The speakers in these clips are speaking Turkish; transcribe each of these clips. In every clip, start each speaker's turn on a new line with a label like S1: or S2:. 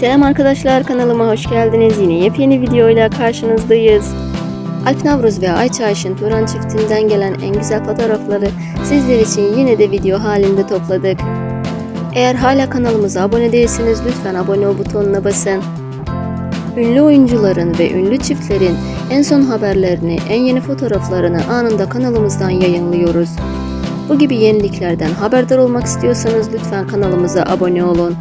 S1: Selam arkadaşlar kanalıma hoş geldiniz. Yine yepyeni videoyla karşınızdayız. Alp Navruz ve Ayça Ayşin Turan çiftinden gelen en güzel fotoğrafları sizler için yine de video halinde topladık. Eğer hala kanalımıza abone değilseniz lütfen abone ol butonuna basın. Ünlü oyuncuların ve ünlü çiftlerin en son haberlerini, en yeni fotoğraflarını anında kanalımızdan yayınlıyoruz. Bu gibi yeniliklerden haberdar olmak istiyorsanız lütfen kanalımıza abone olun.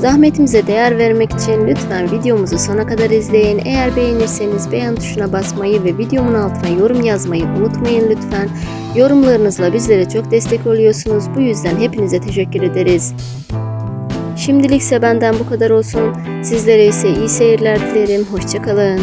S1: Zahmetimize değer vermek için lütfen videomuzu sona kadar izleyin. Eğer beğenirseniz beğen tuşuna basmayı ve videomun altına yorum yazmayı unutmayın lütfen. Yorumlarınızla bizlere çok destek oluyorsunuz. Bu yüzden hepinize teşekkür ederiz. Şimdilikse benden bu kadar olsun. Sizlere ise iyi seyirler dilerim. Hoşçakalın.